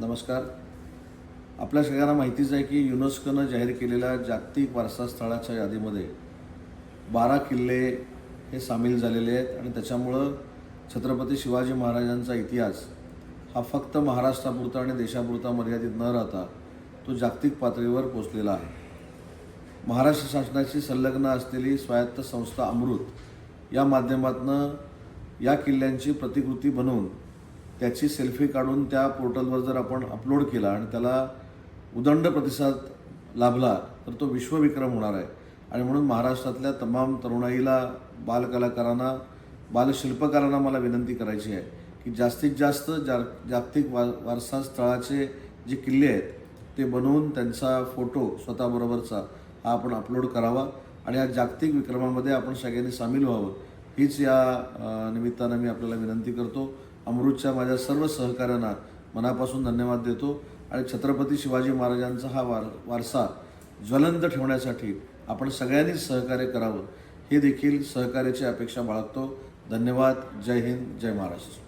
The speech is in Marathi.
नमस्कार. आपल्या सगळ्यांना माहितीच आहे की युनेस्कोनं जाहीर केलेल्या जागतिक वारसा स्थळाच्या यादीमध्ये बारा किल्ले हे सामील झालेले आहेत आणि त्याच्यामुळं छत्रपती शिवाजी महाराजांचा इतिहास हा फक्त महाराष्ट्रापुरता आणि देशापुरता मर्यादित न राहता तो जागतिक पातळीवर पोचलेला आहे. महाराष्ट्र शासनाशी संलग्न असलेली स्वायत्त संस्था अमृत या माध्यमातनं या किल्ल्यांची प्रतिकृती बनवून त्याची सेल्फी काढून त्या पोर्टलवर जर आपण अपलोड केला आणि त्याला उदंड प्रतिसाद लाभला तर तो विश्वविक्रम होणार आहे. आणि म्हणून महाराष्ट्रातल्या तमाम तरुणाईला बालकलाकारांना बालशिल्पकारांना मला विनंती करायची आहे की जास्तीत जास्त जा जागतिक वा वारसा स्थळाचे जे किल्ले आहेत ते बनवून त्यांचा फोटो स्वतःबरोबरचा हा आपण अपलोड करावा. आणि या जागतिक विक्रमामध्ये आपण सगळ्यांनी सामील व्हावं. हीच या निमित्तानं मी आपल्याला विनंती करतो. अमृतच्या माझ्या सर्व सहकाऱ्यांना मनापासून धन्यवाद देतो आणि छत्रपती शिवाजी महाराजांचा हा वार वारसा ज्वलंत ठेवण्यासाठी आपण सगळ्यांनीच सहकार्य करावं हे देखील सहकार्याची अपेक्षा बाळगतो. धन्यवाद. जय हिंद. जय महाराष्ट्र.